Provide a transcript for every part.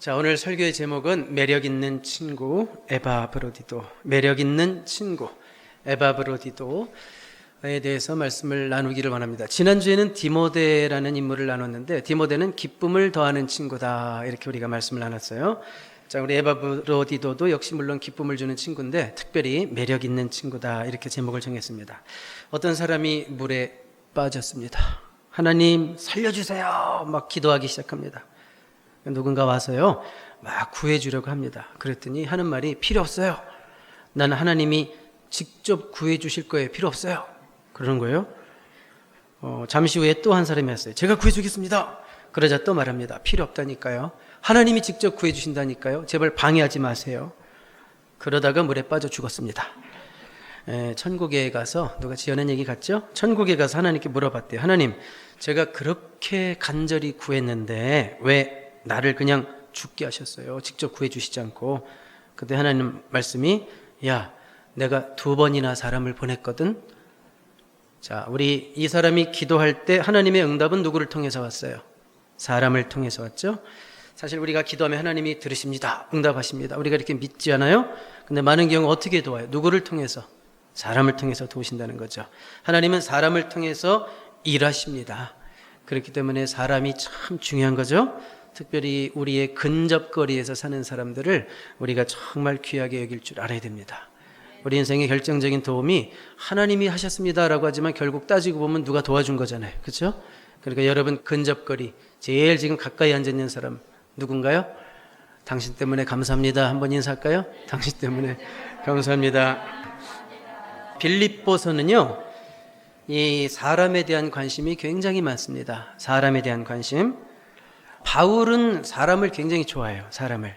자, 오늘 설교의 제목은 매력 있는 친구 에바 브로디도. 매력 있는 친구 에바 브로디도에 대해서 말씀을 나누기를 원합니다. 지난주에는 디모데라는 인물을 나눴는데 디모데는 기쁨을 더하는 친구다. 이렇게 우리가 말씀을 나눴어요. 자, 우리 에바 브로디도도 역시 물론 기쁨을 주는 친구인데 특별히 매력 있는 친구다. 이렇게 제목을 정했습니다. 어떤 사람이 물에 빠졌습니다. 하나님 살려주세요. 막 기도하기 시작합니다. 누군가 와서요, 막 구해주려고 합니다. 그랬더니 하는 말이 필요 없어요. 나는 하나님이 직접 구해주실 거예요. 필요 없어요. 그러는 거예요. 어, 잠시 후에 또 한 사람이 왔어요. 제가 구해주겠습니다. 그러자 또 말합니다. 필요 없다니까요. 하나님이 직접 구해주신다니까요. 제발 방해하지 마세요. 그러다가 물에 빠져 죽었습니다. 에, 천국에 가서 누가 지어낸 얘기 같죠? 천국에 가서 하나님께 물어봤대요. 하나님, 제가 그렇게 간절히 구했는데 왜 나를 그냥 죽게 하셨어요. 직접 구해 주시지 않고. 그때 하나님 말씀이 야, 내가 두 번이나 사람을 보냈거든. 자, 우리 이 사람이 기도할 때 하나님의 응답은 누구를 통해서 왔어요? 사람을 통해서 왔죠? 사실 우리가 기도하면 하나님이 들으십니다. 응답하십니다. 우리가 이렇게 믿지 않아요? 근데 많은 경우 어떻게 도와요? 누구를 통해서? 사람을 통해서 도우신다는 거죠. 하나님은 사람을 통해서 일하십니다. 그렇기 때문에 사람이 참 중요한 거죠. 특별히 우리의 근접거리에서 사는 사람들을 우리가 정말 귀하게 여길 줄 알아야 됩니다. 우리 인생의 결정적인 도움이 하나님이 하셨습니다라고 하지만 결국 따지고 보면 누가 도와준 거잖아요. 그렇죠? 그러니까 여러분 근접거리 제일 지금 가까이 앉아 있는 사람 누군가요? 당신 때문에 감사합니다. 한번 인사할까요? 당신 때문에 감사합니다. 빌립보서는요. 이 사람에 대한 관심이 굉장히 많습니다. 사람에 대한 관심. 바울은 사람을 굉장히 좋아해요. 사람을.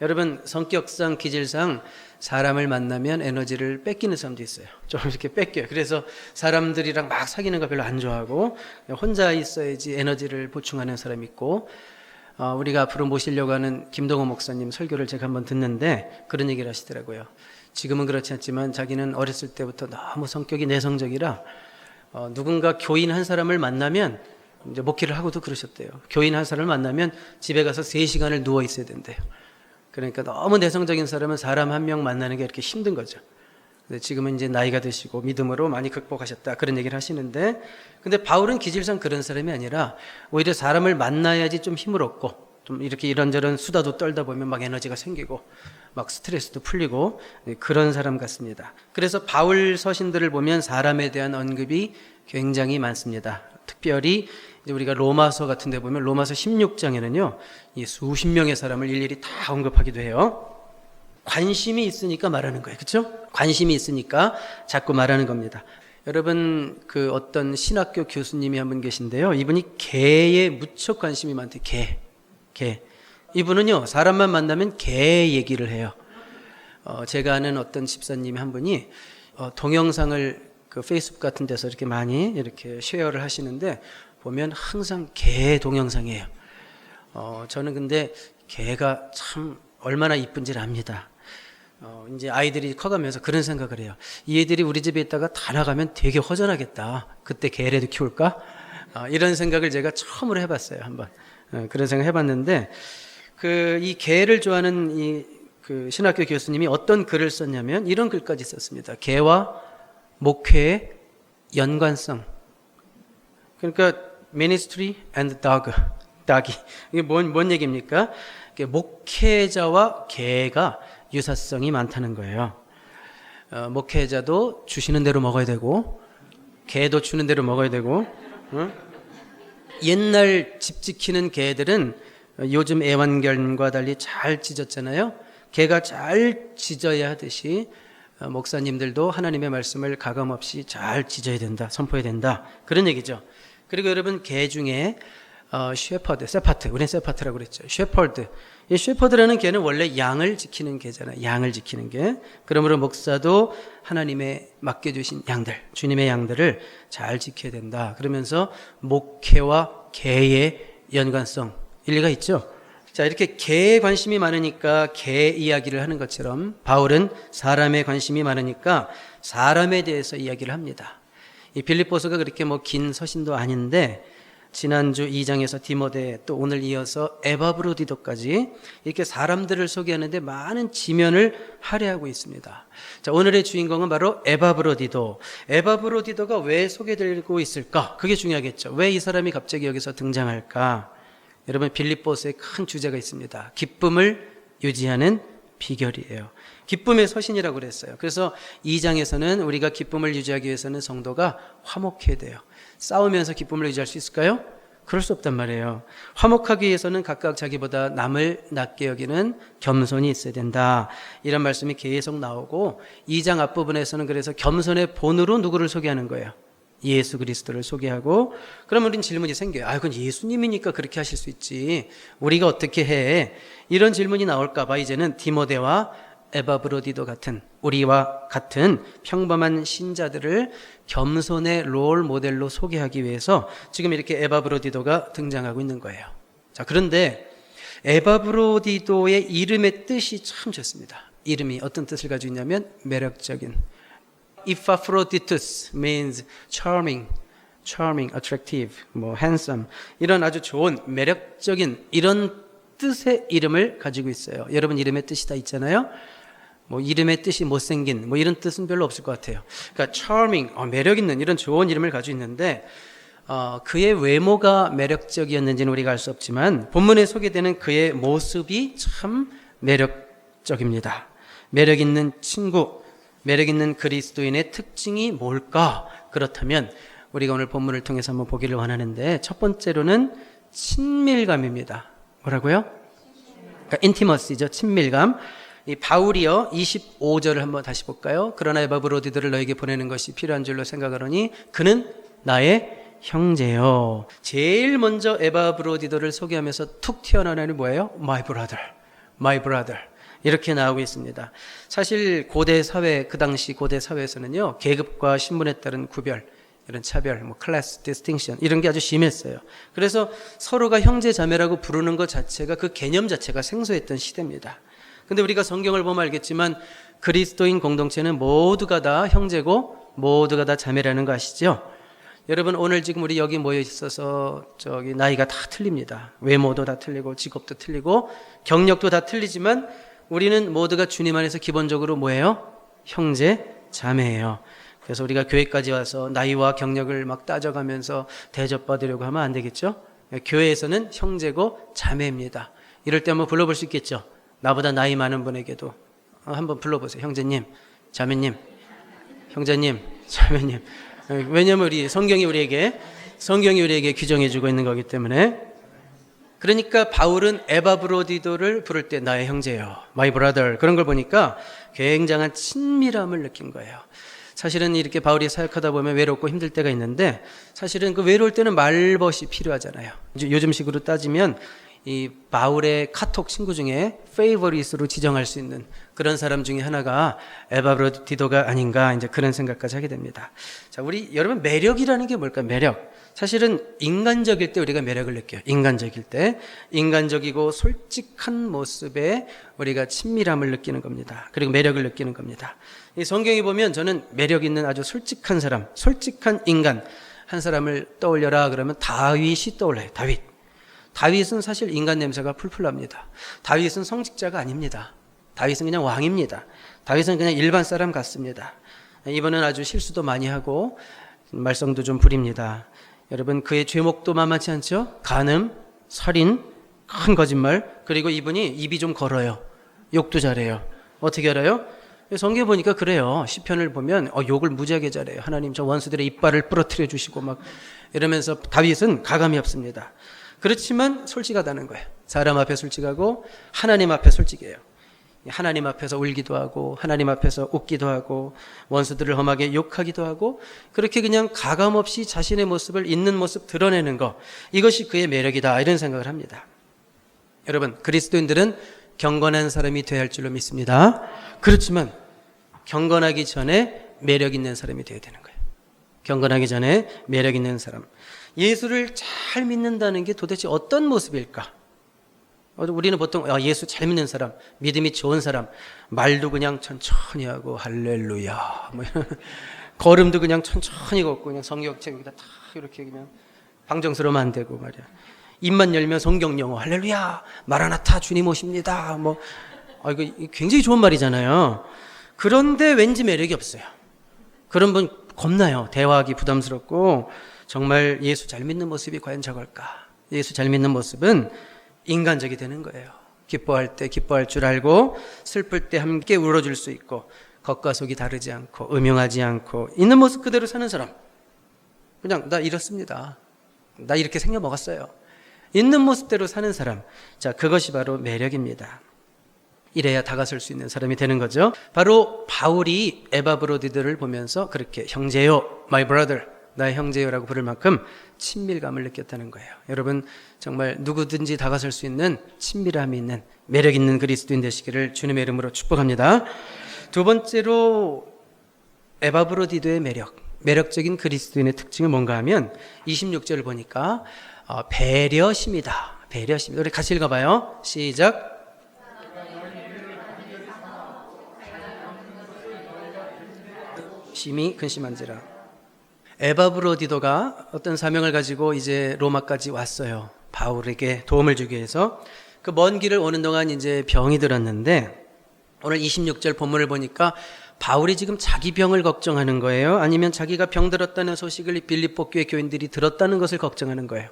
여러분 성격상 기질상 사람을 만나면 에너지를 뺏기는 사람도 있어요. 좀 이렇게 뺏겨요. 그래서 사람들이랑 막 사귀는 거 별로 안 좋아하고 혼자 있어야지 에너지를 보충하는 사람이 있고 어, 우리가 앞으로 모시려고 하는 김동호 목사님 설교를 제가 한번 듣는데 그런 얘기를 하시더라고요. 지금은 그렇지 않지만 자기는 어렸을 때부터 너무 성격이 내성적이라 어, 누군가 교인 한 사람을 만나면 이제 목회를 하고도 그러셨대요. 교인 한 사람을 만나면 집에 가서 3시간을 누워 있어야 된대요. 그러니까 너무 내성적인 사람은 사람 한 명 만나는 게 이렇게 힘든 거죠. 근데 지금은 이제 나이가 드시고 믿음으로 많이 극복하셨다. 그런 얘기를 하시는데 근데 바울은 기질상 그런 사람이 아니라 오히려 사람을 만나야지 좀 힘을 얻고 좀 이렇게 이런저런 수다도 떨다 보면 막 에너지가 생기고 막 스트레스도 풀리고 네, 그런 사람 같습니다. 그래서 바울 서신들을 보면 사람에 대한 언급이 굉장히 많습니다. 특별히 우리가 로마서 같은 데 보면 로마서 16장에는요, 이 수십 명의 사람을 일일이 다 언급하기도 해요. 관심이 있으니까 말하는 거예요. 그렇죠? 관심이 있으니까 자꾸 말하는 겁니다. 여러분 그 어떤 신학교 교수님이 한 분 계신데요. 이분이 개에 무척 관심이 많대요. 개. 개. 이분은요. 사람만 만나면 개 얘기를 해요. 어, 제가 아는 어떤 집사님이 한 분이 어, 동영상을 그 페이스북 같은 데서 이렇게 많이 이렇게 쉐어를 하시는데 보면 항상 개 동영상이에요. 어, 저는 근데 개가 참 얼마나 이쁜지를 압니다. 어, 이제 아이들이 커가면서 그런 생각을 해요. 이 애들이 우리 집에 있다가 다 나가면 되게 허전하겠다. 그때 개라도 키울까? 어, 이런 생각을 제가 처음으로 해봤어요. 한번. 어, 그런 생각 해봤는데, 그, 이 개를 좋아하는 이, 그 신학교 교수님이 어떤 글을 썼냐면 이런 글까지 썼습니다. 개와 목회의 연관성. 그러니까 ministry and dog, dog이 이게 뭔, 뭔 얘기입니까? 목회자와 개가 유사성이 많다는 거예요. 어, 목회자도 주시는 대로 먹어야 되고 개도 주는 대로 먹어야 되고 어? 옛날 집 지키는 개들은 요즘 애완견과 달리 잘 찢었잖아요. 개가 잘 찢어야 하듯이 어, 목사님들도 하나님의 말씀을 가감없이 잘 찢어야 된다, 선포해야 된다. 그런 얘기죠. 그리고 여러분 개 중에 어, 쉐퍼드, 세파트, 우리는 세파트라고 그랬죠. 쉐퍼드. 이 쉐퍼드라는 개는 원래 양을 지키는 개잖아요. 양을 지키는 개. 그러므로 목사도 하나님의 맡겨주신 양들, 주님의 양들을 잘 지켜야 된다. 그러면서 목회와 개의 연관성, 일리가 있죠. 자, 이렇게 개에 관심이 많으니까 개 이야기를 하는 것처럼 바울은 사람에 관심이 많으니까 사람에 대해서 이야기를 합니다. 이 빌립보서가 그렇게 뭐 긴 서신도 아닌데 지난주 2장에서 디모데 또 오늘 이어서 에바브로디도까지 이렇게 사람들을 소개하는데 많은 지면을 할애하고 있습니다. 자, 오늘의 주인공은 바로 에바브로디도. 에바브로디도가 왜 소개되고 있을까? 그게 중요하겠죠. 왜 이 사람이 갑자기 여기서 등장할까? 여러분 빌립보스의 큰 주제가 있습니다. 기쁨을 유지하는 비결이에요. 기쁨의 서신이라고 그랬어요. 그래서 2장에서는 우리가 기쁨을 유지하기 위해서는 성도가 화목해야 돼요. 싸우면서 기쁨을 유지할 수 있을까요? 그럴 수 없단 말이에요. 화목하기 위해서는 각각 자기보다 남을 낮게 여기는 겸손이 있어야 된다. 이런 말씀이 계속 나오고 2장 앞부분에서는 그래서 겸손의 본으로 누구를 소개하는 거예요? 예수 그리스도를 소개하고 그러면 우린 질문이 생겨요. 아, 그건 예수님이니까 그렇게 하실 수 있지. 우리가 어떻게 해? 이런 질문이 나올까 봐 이제는 디모데와 에바브로디도 같은 우리와 같은 평범한 신자들을 겸손의 롤 모델로 소개하기 위해서 지금 이렇게 에바브로디도가 등장하고 있는 거예요. 자, 그런데 에바브로디도의 이름의 뜻이 참 좋습니다. 이름이 어떤 뜻을 가지고 있냐면 매력적인. Epaphroditus means charming, charming, attractive, 뭐 handsome 이런 아주 좋은 매력적인 이런 뜻의 이름을 가지고 있어요. 여러분 이름의 뜻이 다 있잖아요. 뭐 이름의 뜻이 못생긴 뭐 이런 뜻은 별로 없을 것 같아요. 그러니까 charming, 어, 매력 있는 이런 좋은 이름을 가지고 있는데 어, 그의 외모가 매력적이었는지는 우리가 알 수 없지만 본문에 소개되는 그의 모습이 참 매력적입니다. 매력 있는 친구, 매력 있는 그리스도인의 특징이 뭘까? 그렇다면 우리가 오늘 본문을 통해서 한번 보기를 원하는데 첫 번째로는 친밀감입니다. 뭐라고요? 그러니까 인티머시죠. 친밀감. 이 바울이요 25절을 한번 다시 볼까요? 그러나 에바브로디들을 너에게 보내는 것이 필요한 줄로 생각하노니 그는 나의 형제요. 제일 먼저 에바브로디들을 소개하면서 툭 튀어나오는 뭐예요? My brother, my brother. 이렇게 나오고 있습니다. 사실 고대 사회 그 당시 고대 사회에서는요 계급과 신분에 따른 구별 이런 차별, 뭐 클래스 디스팅션 이런 게 아주 심했어요. 그래서 서로가 형제 자매라고 부르는 것 자체가 그 개념 자체가 생소했던 시대입니다. 근데 우리가 성경을 보면 알겠지만 그리스도인 공동체는 모두가 다 형제고 모두가 다 자매라는 거 아시죠? 여러분 오늘 지금 우리 여기 모여 있어서 저기 나이가 다 틀립니다. 외모도 다 틀리고 직업도 틀리고 경력도 다 틀리지만 우리는 모두가 주님 안에서 기본적으로 뭐예요? 형제, 자매예요. 그래서 우리가 교회까지 와서 나이와 경력을 막 따져가면서 대접받으려고 하면 안 되겠죠? 교회에서는 형제고 자매입니다. 이럴 때 한번 불러볼 수 있겠죠? 나보다 나이 많은 분에게도 어, 한번 불러보세요. 형제님, 자매님, 형제님, 자매님. 왜냐하면 우리 성경이 우리에게 성경이 우리에게 규정해주고 있는 거기 때문에 그러니까 바울은 에바브로디도를 부를 때 나의 형제요, my brother 그런 걸 보니까 굉장한 친밀함을 느낀 거예요. 사실은 이렇게 바울이 사역하다 보면 외롭고 힘들 때가 있는데 사실은 그 외로울 때는 말벗이 필요하잖아요. 요즘식으로 따지면 이 바울의 카톡 친구 중에 페이버릿으로 지정할 수 있는 그런 사람 중에 하나가 에바브로디도가 아닌가 이제 그런 생각까지 하게 됩니다. 자, 우리 여러분 매력이라는 게 뭘까? 매력. 사실은 인간적일 때 우리가 매력을 느껴요. 인간적일 때 인간적이고 솔직한 모습에 우리가 친밀함을 느끼는 겁니다. 그리고 매력을 느끼는 겁니다. 이 성경에 보면 저는 매력 있는 아주 솔직한 사람, 솔직한 인간 한 사람을 떠올려라 그러면 다윗이 떠올라요. 다윗. 다윗은 사실 인간 냄새가 풀풀 납니다. 다윗은 성직자가 아닙니다. 다윗은 그냥 왕입니다. 다윗은 그냥 일반 사람 같습니다. 이번은 아주 실수도 많이 하고 말썽도 좀 부립니다. 여러분 그의 죄목도 만만치 않죠? 간음, 살인, 큰 거짓말, 그리고 이분이 입이 좀 걸어요. 욕도 잘해요. 어떻게 알아요? 성경 보니까 그래요. 시편을 보면 어, 욕을 무지하게 잘해요. 하나님 저 원수들의 이빨을 부러뜨려 주시고 막 이러면서 다윗은 가감이 없습니다. 그렇지만 솔직하다는 거예요. 사람 앞에 솔직하고 하나님 앞에 솔직해요. 하나님 앞에서 울기도 하고 하나님 앞에서 웃기도 하고 원수들을 험하게 욕하기도 하고 그렇게 그냥 가감 없이 자신의 모습을 있는 모습 드러내는 것 이것이 그의 매력이다 이런 생각을 합니다. 여러분 그리스도인들은 경건한 사람이 되어야 할 줄로 믿습니다. 그렇지만 경건하기 전에 매력 있는 사람이 되어야 되는 거예요. 경건하기 전에 매력 있는 사람. 예수를 잘 믿는다는 게 도대체 어떤 모습일까? 우리는 보통 예수 잘 믿는 사람, 믿음이 좋은 사람, 말도 그냥 천천히 하고 할렐루야, 뭐 걸음도 그냥 천천히 걷고 그냥 성경책 여기다 다 이렇게 그냥 방정스러우면 안 되고 말이야. 입만 열면 성경 영어 할렐루야 마라나타 주님 오십니다. 뭐 아, 이거 굉장히 좋은 말이잖아요. 그런데 왠지 매력이 없어요. 그런 분 겁나요. 대화하기 부담스럽고 정말 예수 잘 믿는 모습이 과연 저걸까? 예수 잘 믿는 모습은 인간적이 되는 거예요. 기뻐할 때 기뻐할 줄 알고 슬플 때 함께 울어줄 수 있고 겉과 속이 다르지 않고 음흉하지 않고 있는 모습 그대로 사는 사람. 그냥 나 이렇습니다. 나 이렇게 생겨 먹었어요. 있는 모습대로 사는 사람. 자, 그것이 바로 매력입니다. 이래야 다가설 수 있는 사람이 되는 거죠. 바로 바울이 에바브로디드를 보면서 그렇게 형제요, my brother, 나의 형제요라고 부를 만큼 친밀감을 느꼈다는 거예요. 여러분 정말 누구든지 다가설 수 있는 친밀함이 있는 매력 있는 그리스도인 되시기를 주님의 이름으로 축복합니다. 두 번째로 에바브로디도의 매력, 매력적인 그리스도인의 특징은 뭔가 하면 26절을 보니까 어, 배려심이다. 배려심. 우리 같이 읽어봐요. 시작. 심히 근심한지라. 에바브로디도가 어떤 사명을 가지고 이제 로마까지 왔어요. 바울에게 도움을 주기 위해서. 그 먼 길을 오는 동안 이제 병이 들었는데 오늘 26절 본문을 보니까 바울이 지금 자기 병을 걱정하는 거예요? 아니면 자기가 병 들었다는 소식을 빌립보 교회 교인들이 들었다는 것을 걱정하는 거예요?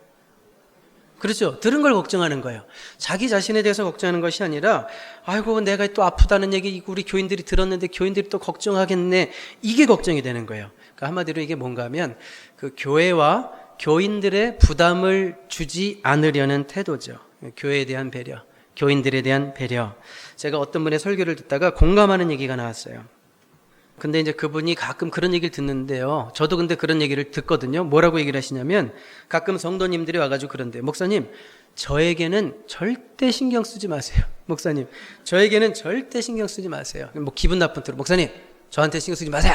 그렇죠. 들은 걸 걱정하는 거예요. 자기 자신에 대해서 걱정하는 것이 아니라, 아이고, 내가 또 아프다는 얘기 우리 교인들이 들었는데 교인들이 또 걱정하겠네. 이게 걱정이 되는 거예요. 그러니까 한마디로 이게 뭔가 하면 그 교회와 교인들의 부담을 주지 않으려는 태도죠. 교회에 대한 배려, 교인들에 대한 배려. 제가 어떤 분의 설교를 듣다가 공감하는 얘기가 나왔어요. 근데 이제 그분이 가끔 그런 얘기를 듣는데요. 저도 근데 그런 얘기를 듣거든요. 뭐라고 얘기를 하시냐면 가끔 성도님들이 와가지고 그런데 목사님 저에게는 절대 신경 쓰지 마세요. 목사님 저에게는 절대 신경 쓰지 마세요. 뭐 기분 나쁜 대로 목사님 저한테 신경 쓰지 마세요.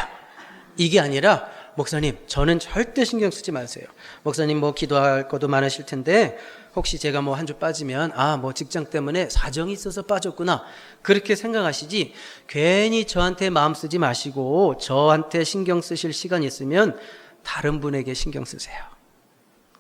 이게 아니라 목사님 저는 절대 신경 쓰지 마세요. 목사님 뭐 기도할 것도 많으실 텐데 혹시 제가 뭐 한 주 빠지면 아 뭐 직장 때문에 사정이 있어서 빠졌구나 그렇게 생각하시지 괜히 저한테 마음 쓰지 마시고 저한테 신경 쓰실 시간 있으면 다른 분에게 신경 쓰세요.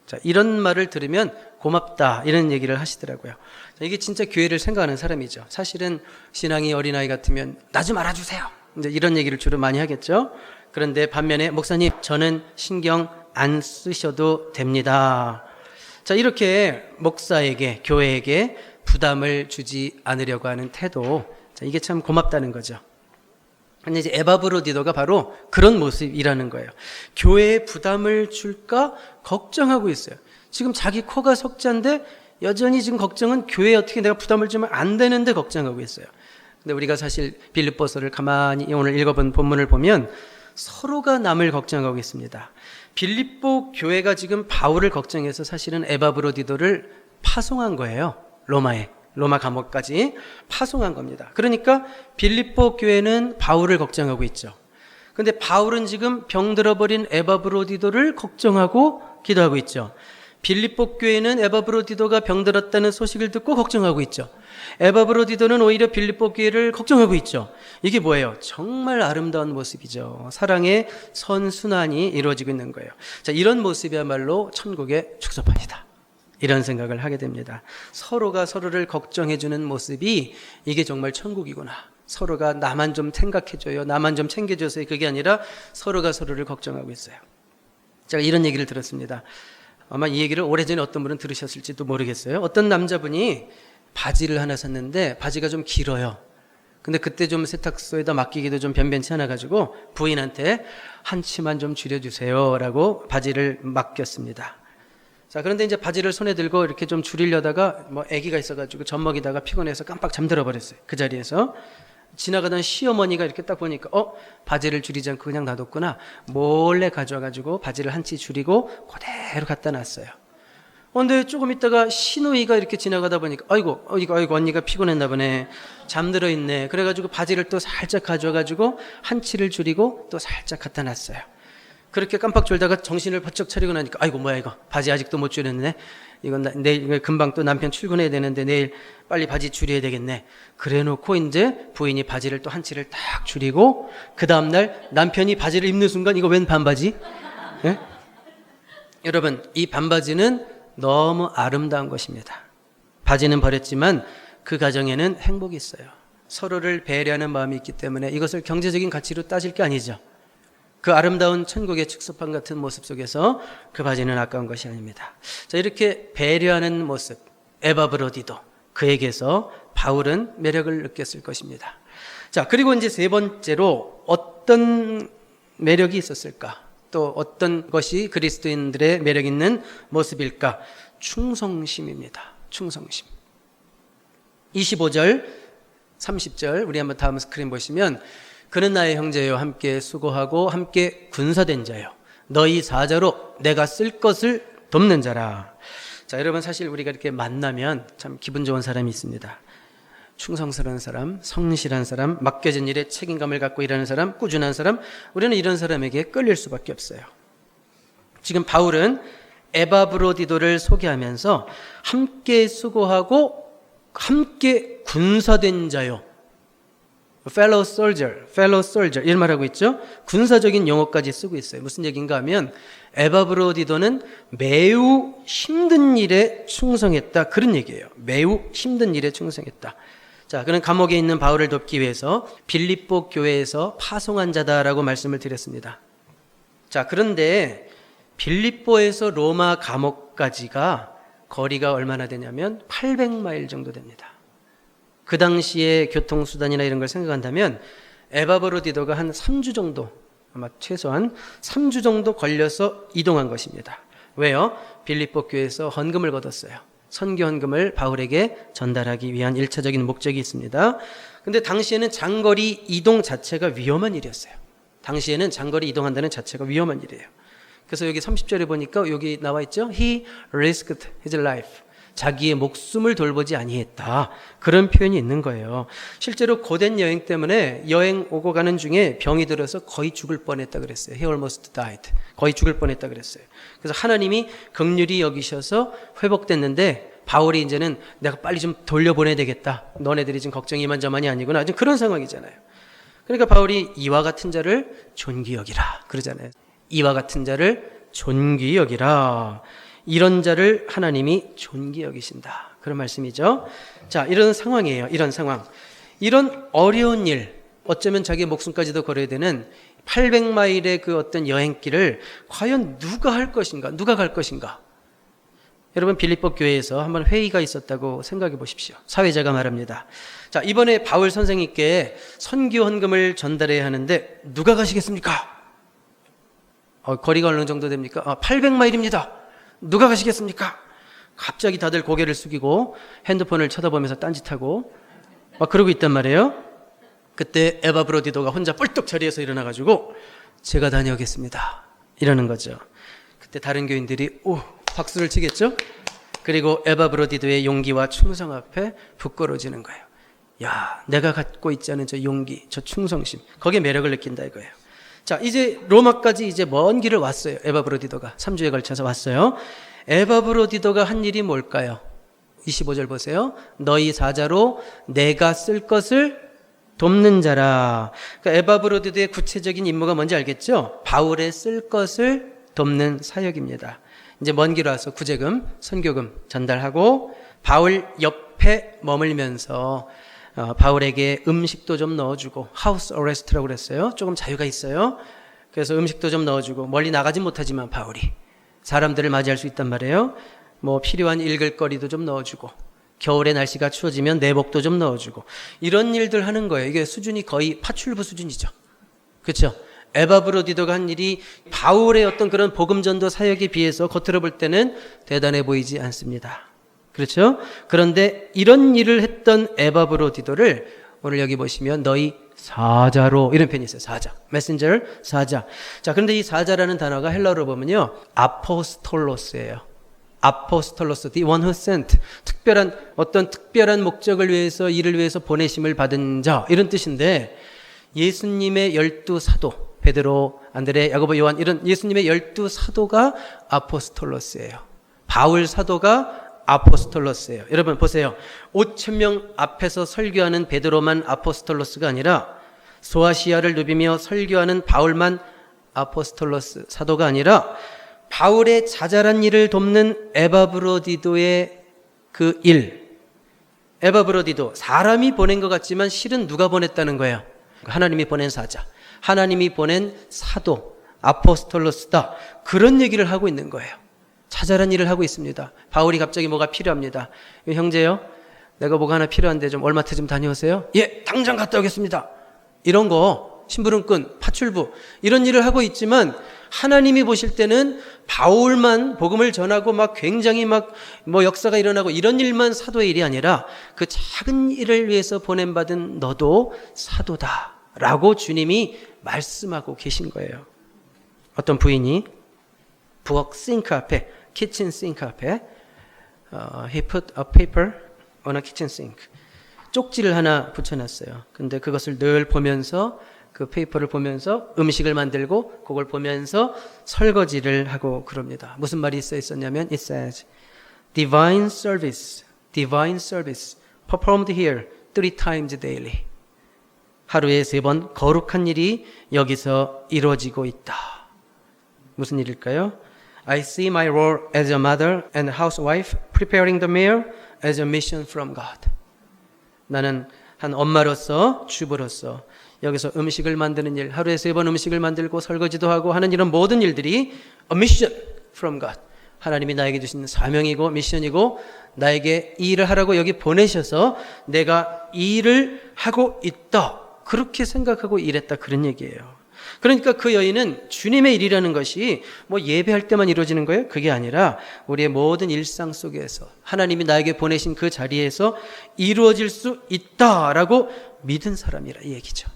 자 이런 말을 들으면 고맙다 이런 얘기를 하시더라고요. 자, 이게 진짜 교회를 생각하는 사람이죠. 사실은 신앙이 어린아이 같으면 나 좀 알아주세요. 이제 이런 얘기를 주로 많이 하겠죠. 그런데 반면에 목사님 저는 신경 안 쓰셔도 됩니다. 자, 이렇게 목사에게, 교회에게 부담을 주지 않으려고 하는 태도. 자, 이게 참 고맙다는 거죠. 근데 이제 에바브로디도가 바로 그런 모습이라는 거예요. 교회에 부담을 줄까 걱정하고 있어요. 지금 자기 코가 석자인데 여전히 지금 걱정은 교회에 어떻게 내가 부담을 주면 안 되는데 걱정하고 있어요. 근데 우리가 사실 빌립보서를 가만히 오늘 읽어본 본문을 보면 서로가 남을 걱정하고 있습니다. 빌립보 교회가 지금 바울을 걱정해서 사실은 에바브로디도를 파송한 거예요. 로마에. 로마 감옥까지 파송한 겁니다. 그러니까 빌립보 교회는 바울을 걱정하고 있죠. 근데 바울은 지금 병들어버린 에바브로디도를 걱정하고 기도하고 있죠. 빌립보 교회는 에바브로디도가 병들었다는 소식을 듣고 걱정하고 있죠. 에바브로디도는 오히려 빌립보 교회를 걱정하고 있죠. 이게 뭐예요? 정말 아름다운 모습이죠. 사랑의 선순환이 이루어지고 있는 거예요. 자, 이런 모습이야말로 천국의 축소판이다. 이런 생각을 하게 됩니다. 서로가 서로를 걱정해주는 모습이 이게 정말 천국이구나. 서로가 나만 좀 생각해줘요. 나만 좀 챙겨줘서요. 그게 아니라 서로가 서로를 걱정하고 있어요. 제가 이런 얘기를 들었습니다. 아마 이 얘기를 오래전에 어떤 분은 들으셨을지도 모르겠어요. 어떤 남자분이 바지를 하나 샀는데 바지가 좀 길어요. 근데 그때 좀 세탁소에다 맡기기도 좀 변변치 않아가지고 부인한테 한 치만 좀 줄여주세요라고 바지를 맡겼습니다. 자, 그런데 이제 바지를 손에 들고 이렇게 좀 줄이려다가 뭐 아기가 있어가지고 젖 먹이다가 피곤해서 깜빡 잠들어 버렸어요. 그 자리에서. 지나가던 시어머니가 이렇게 딱 보니까 어 바지를 줄이지 않고 그냥 놔뒀구나 몰래 가져와가지고 바지를 한 치 줄이고 그대로 갖다 놨어요. 어, 근데 조금 있다가 시누이가 이렇게 지나가다 보니까 아이고 아이고 아이고 언니가 피곤했나 보네 잠들어 있네 그래가지고 바지를 또 살짝 가져와가지고 한 치를 줄이고 또 살짝 갖다 놨어요. 그렇게 깜빡 졸다가 정신을 번쩍 차리고 나니까 아이고 뭐야 이거 바지 아직도 못 줄였네 이건 나, 내일 금방 또 남편 출근해야 되는데 내일 빨리 바지 줄여야 되겠네 그래 놓고 이제 부인이 바지를 또 한 치를 딱 줄이고 그 다음 날 남편이 바지를 입는 순간 이거 웬 반바지? 예? 여러분, 이 반바지는 너무 아름다운 것입니다. 바지는 버렸지만 그 가정에는 행복이 있어요. 서로를 배려하는 마음이 있기 때문에 이것을 경제적인 가치로 따질 게 아니죠. 그 아름다운 천국의 축소판 같은 모습 속에서 그 바지는 아까운 것이 아닙니다. 자, 이렇게 배려하는 모습, 에바브로디도 그에게서 바울은 매력을 느꼈을 것입니다. 자, 그리고 이제 세 번째로 어떤 매력이 있었을까? 또 어떤 것이 그리스도인들의 매력 있는 모습일까? 충성심입니다. 충성심. 25절, 30절, 우리 한번 다음 스크린 보시면, 그는 나의 형제요, 함께 수고하고 함께 군사된 자요. 너희 사자로 내가 쓸 것을 돕는 자라. 자, 여러분 사실 우리가 이렇게 만나면 참 기분 좋은 사람이 있습니다. 충성스러운 사람, 성실한 사람, 맡겨진 일에 책임감을 갖고 일하는 사람, 꾸준한 사람, 우리는 이런 사람에게 끌릴 수밖에 없어요. 지금 바울은 에바브로디도를 소개하면서 함께 수고하고 함께 군사된 자요. fellow soldier, fellow soldier 이런 말하고 있죠. 군사적인 용어까지 쓰고 있어요. 무슨 얘기인가 하면 에바브로디도는 매우 힘든 일에 충성했다 그런 얘기예요. 매우 힘든 일에 충성했다. 자, 그는 감옥에 있는 바울을 돕기 위해서 빌립보 교회에서 파송한 자다라고 말씀을 드렸습니다. 자, 그런데 빌립보에서 로마 감옥까지가 거리가 얼마나 되냐면 800마일 정도 됩니다. 그 당시에 교통수단이나 이런 걸 생각한다면 에바브로디도가 한 3주 정도, 아마 최소한 3주 정도 걸려서 이동한 것입니다. 왜요? 빌립보 교회에서 헌금을 걷었어요. 선교 헌금을 바울에게 전달하기 위한 일차적인 목적이 있습니다. 근데 당시에는 장거리 이동 자체가 위험한 일이었어요. 당시에는 장거리 이동한다는 자체가 위험한 일이에요. 그래서 여기 30절에 보니까 여기 나와 있죠. He risked his life. 자기의 목숨을 돌보지 아니했다. 그런 표현이 있는 거예요. 실제로 고된 여행 때문에 여행 오고 가는 중에 병이 들어서 거의 죽을 뻔했다 그랬어요. He almost died. 거의 죽을 뻔했다 그랬어요. 그래서 하나님이 극률이 여기셔서 회복됐는데 바울이 이제는 내가 빨리 좀 돌려보내야 되겠다. 너네들이 지금 걱정이 이만저만이 아니구나. 지금 그런 상황이잖아요. 그러니까 바울이 이와 같은 자를 존귀 여기라 그러잖아요. 이와 같은 자를 존귀 여기라. 이런 자를 하나님이 존귀 여기신다. 그런 말씀이죠. 자, 이런 상황이에요. 이런 상황. 이런 어려운 일, 어쩌면 자기 목숨까지도 걸어야 되는 800마일의 그 어떤 여행길을 과연 누가 할 것인가? 누가 갈 것인가? 여러분 빌립보 교회에서 한번 회의가 있었다고 생각해 보십시오. 사회자가 말합니다. 자, 이번에 바울 선생님께 선교 헌금을 전달해야 하는데 누가 가시겠습니까? 어, 거리가 어느 정도 됩니까? 아, 800마일입니다. 누가 가시겠습니까? 갑자기 다들 고개를 숙이고 핸드폰을 쳐다보면서 딴짓하고 막 그러고 있단 말이에요. 그때 에바 브로디도가 혼자 뿔떡 자리에서 일어나가지고 제가 다녀오겠습니다. 이러는 거죠. 그때 다른 교인들이 오 박수를 치겠죠. 그리고 에바 브로디도의 용기와 충성 앞에 부끄러지는 거예요. 야, 내가 갖고 있지 않은 저 용기, 저 충성심, 거기에 매력을 느낀다 이거예요. 자, 이제 로마까지 이제 먼 길을 왔어요. 에바브로디도가 3주에 걸쳐서 왔어요. 에바브로디도가 한 일이 뭘까요? 25절 보세요. 너희 사자로 내가 쓸 것을 돕는 자라. 그러니까 에바브로디도의 구체적인 임무가 뭔지 알겠죠? 바울의 쓸 것을 돕는 사역입니다. 이제 먼 길 와서 구제금, 선교금 전달하고 바울 옆에 머물면서 어, 바울에게 음식도 좀 넣어주고 하우스 어레스트라고 그랬어요. 조금 자유가 있어요. 그래서 음식도 좀 넣어주고 멀리 나가진 못하지만 바울이 사람들을 맞이할 수 있단 말이에요. 뭐 필요한 읽을 거리도 좀 넣어주고 겨울에 날씨가 추워지면 내복도 좀 넣어주고 이런 일들 하는 거예요. 이게 수준이 거의 파출부 수준이죠. 그렇죠? 에바브로디도가 한 일이 바울의 어떤 그런 복음전도 사역에 비해서 겉으로 볼 때는 대단해 보이지 않습니다. 그렇죠? 그런데 이런 일을 했던 에바브로디도를 오늘 여기 보시면 너희 사자로 이런 편이 있어요. 사자. 메신저 사자. 자, 그런데 이 사자라는 단어가 헬라어로 보면요. 아포스톨로스예요. 아포스톨로스, the one who sent. 특별한 어떤 특별한 목적을 위해서 일을 위해서 보내심을 받은 자 이런 뜻인데 예수님의 열두 사도 베드로, 안드레, 야고보, 요한 이런 예수님의 열두 사도가 아포스톨로스예요. 바울 사도가 아포스톨로스예요. 여러분 보세요. 5천 명 앞에서 설교하는 베드로만 아포스톨로스가 아니라 소아시아를 누비며 설교하는 바울만 아포스톨로스 사도가 아니라 바울의 자잘한 일을 돕는 에바브로디도의 그 일. 에바브로디도 사람이 보낸 것 같지만 실은 누가 보냈다는 거예요. 하나님이 보낸 사자. 하나님이 보낸 사도. 아포스톨로스다. 그런 얘기를 하고 있는 거예요. 자잘한 일을 하고 있습니다. 바울이 갑자기 뭐가 필요합니다. 형제요. 내가 뭐가 하나 필요한데 좀 얼마트 좀 다녀오세요. 예, 당장 갔다 오겠습니다. 이런 거 심부름꾼, 파출부 이런 일을 하고 있지만 하나님이 보실 때는 바울만 복음을 전하고 막 굉장히 막 뭐 역사가 일어나고 이런 일만 사도의 일이 아니라 그 작은 일을 위해서 보냄 받은 너도 사도다라고 주님이 말씀하고 계신 거예요. 어떤 부인이 부엌 싱크 앞에 키친 싱크 앞에 어, he put a paper on a kitchen sink 쪽지를 하나 붙여놨어요. 근데 그것을 늘 보면서 그 페이퍼를 보면서 음식을 만들고 그걸 보면서 설거지를 하고 그럽니다. 무슨 말이 써 있었냐면 it says divine service, divine service performed here three times daily. 하루에 세 번 거룩한 일이 여기서 이루어지고 있다. 무슨 일일까요? I see my role as a mother and housewife preparing the meal as a mission from God. 나는 한 엄마로서 주부로서 여기서 음식을 만드는 일, 하루에 세 번 음식을 만들고 설거지도 하고 하는 이런 모든 일들이 a mission from God. 하나님이 나에게 주신 사명이고 미션이고 나에게 이 일을 하라고 여기 보내셔서 내가 이 일을 하고 있다. 그렇게 생각하고 일했다. 그런 얘기예요. 그러니까 그 여인은 주님의 일이라는 것이 뭐 예배할 때만 이루어지는 거예요? 그게 아니라 우리의 모든 일상 속에서 하나님이 나에게 보내신 그 자리에서 이루어질 수 있다라고 믿은 사람이라 이 얘기죠.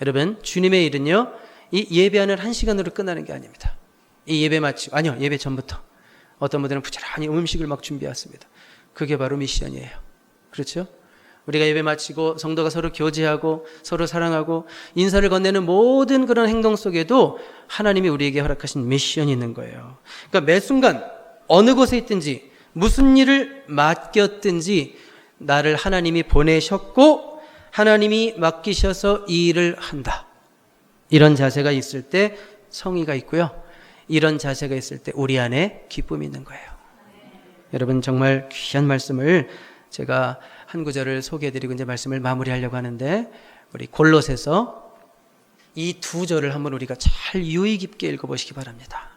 여러분, 주님의 일은요, 이 예배하는 한 시간으로 끝나는 게 아닙니다. 이 예배 마치고, 아니요, 예배 전부터. 어떤 분들은 부지런히 음식을 막 준비했습니다. 그게 바로 미션이에요. 그렇죠? 우리가 예배 마치고 성도가 서로 교제하고 서로 사랑하고 인사를 건네는 모든 그런 행동 속에도 하나님이 우리에게 허락하신 미션이 있는 거예요. 그러니까 매 순간 어느 곳에 있든지 무슨 일을 맡겼든지 나를 하나님이 보내셨고 하나님이 맡기셔서 이 일을 한다. 이런 자세가 있을 때 성의가 있고요. 이런 자세가 있을 때 우리 안에 기쁨이 있는 거예요. 여러분 정말 귀한 말씀을 제가 한 구절을 소개해드리고 이제 말씀을 마무리하려고 하는데 우리 골로새서 이 두 절을 한번 우리가 잘 유의 깊게 읽어보시기 바랍니다.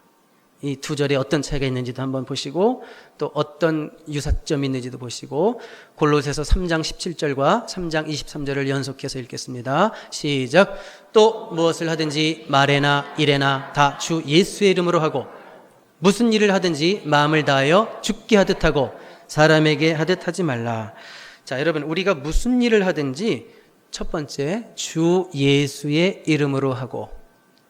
이 두 절에 어떤 차이가 있는지도 한번 보시고 또 어떤 유사점이 있는지도 보시고 골로새서 3장 17절과 3장 23절을 연속해서 읽겠습니다. 시작. 또 무엇을 하든지 말에나 일에나 다 주 예수의 이름으로 하고 무슨 일을 하든지 마음을 다하여 죽게 하듯 하고 사람에게 하듯 하지 말라. 자, 여러분, 우리가 무슨 일을 하든지 첫 번째, 주 예수의 이름으로 하고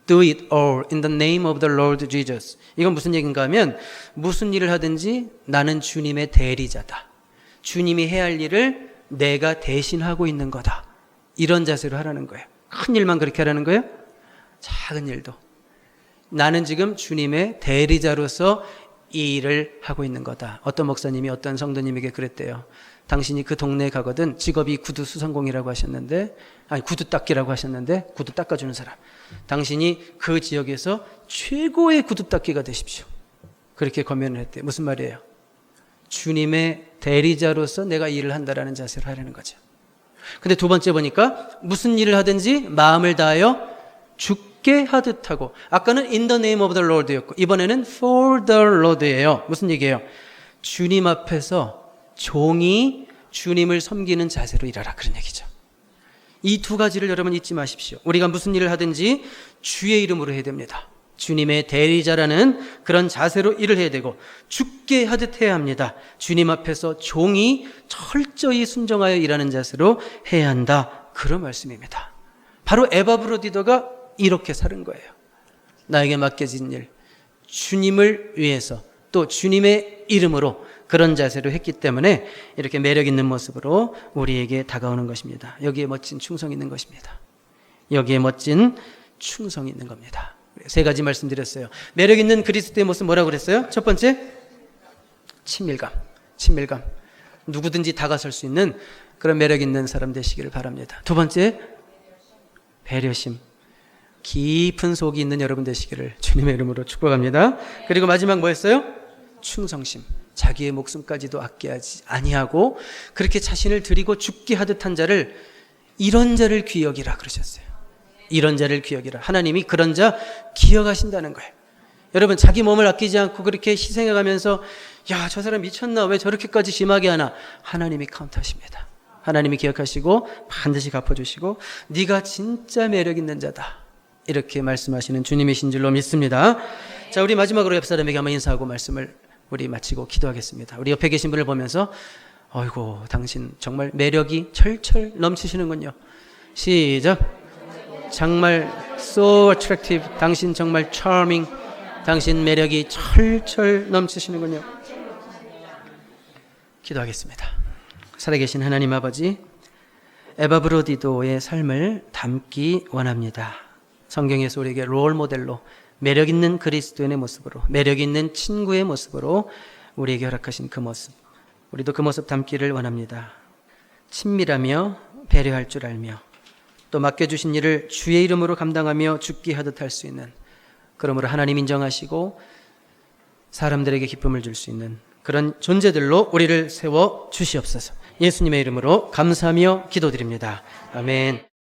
do it all in the name of the Lord Jesus. 이건 무슨 얘기인가 하면 무슨 일을 하든지 나는 주님의 대리자다. 주님이 해야 할 일을 내가 대신하고 있는 거다. 이런 자세로 하라는 거예요. 큰 일만 그렇게 하라는 거예요? 작은 일도. 나는 지금 주님의 대리자로서 이 일을 하고 있는 거다. 어떤 목사님이 어떤 성도님에게 그랬대요. 당신이 그 동네에 가거든 직업이 구두 수상공이라고 하셨는데 아니 구두 닦기라고 하셨는데 구두 닦아주는 사람. 당신이 그 지역에서 최고의 구두 닦기가 되십시오. 그렇게 권면을 했대. 무슨 말이에요? 주님의 대리자로서 내가 일을 한다라는 자세를 하려는 거죠. 근데 두 번째 보니까 무슨 일을 하든지 마음을 다하여 죽게 하듯 하고 아까는 in the name of the Lord였고 이번에는 for the Lord예요. 무슨 얘기예요? 주님 앞에서 종이 주님을 섬기는 자세로 일하라 그런 얘기죠. 이 두 가지를 여러분 잊지 마십시오. 우리가 무슨 일을 하든지 주의 이름으로 해야 됩니다. 주님의 대리자라는 그런 자세로 일을 해야 되고 죽게 하듯 해야 합니다. 주님 앞에서 종이 철저히 순종하여 일하는 자세로 해야 한다. 그런 말씀입니다. 바로 에바브로디더가 이렇게 사는 거예요. 나에게 맡겨진 일, 주님을 위해서 또 주님의 이름으로 그런 자세로 했기 때문에 이렇게 매력 있는 모습으로 우리에게 다가오는 것입니다. 여기에 멋진 충성이 있는 것입니다. 여기에 멋진 충성이 있는 겁니다. 세 가지 말씀드렸어요. 매력 있는 그리스도의 모습 뭐라고 그랬어요? 첫 번째, 친밀감. 친밀감. 누구든지 다가설 수 있는 그런 매력 있는 사람 되시기를 바랍니다. 두 번째, 배려심. 깊은 속이 있는 여러분 되시기를 주님의 이름으로 축복합니다. 그리고 마지막 뭐였어요? 충성심. 자기의 목숨까지도 아끼지 아니하고 그렇게 자신을 드리고 죽게 하듯 한 자를 이런 자를 귀여기라 그러셨어요. 이런 자를 귀여기라. 하나님이 그런 자 기억하신다는 거예요. 여러분 자기 몸을 아끼지 않고 그렇게 희생해 가면서 야, 저 사람 미쳤나? 왜 저렇게까지 심하게 하나? 하나님이 카운트하십니다. 하나님이 기억하시고 반드시 갚아 주시고 네가 진짜 매력 있는 자다. 이렇게 말씀하시는 주님이신 줄로 믿습니다. 자, 우리 마지막으로 옆 사람에게 한번 인사하고 말씀을 우리 마치고 기도하겠습니다. 우리 옆에 계신 분을 보면서 어이고, 당신 정말 매력이 철철 넘치시는군요. 시작. 정말 so attractive. 당신 정말 charming. 당신 매력이 철철 넘치시는군요. 기도하겠습니다. 살아계신 하나님 아버지, 에바브로디도의 삶을 담기 원합니다. 성경에서 우리에게 롤 모델로 매력 있는 그리스도인의 모습으로, 매력 있는 친구의 모습으로 우리에게 허락하신 그 모습, 우리도 그 모습 담기를 원합니다. 친밀하며 배려할 줄 알며 또 맡겨주신 일을 주의 이름으로 감당하며 죽게 하듯 할 수 있는 그러므로 하나님 인정하시고 사람들에게 기쁨을 줄 수 있는 그런 존재들로 우리를 세워 주시옵소서. 예수님의 이름으로 감사하며 기도드립니다. 아멘.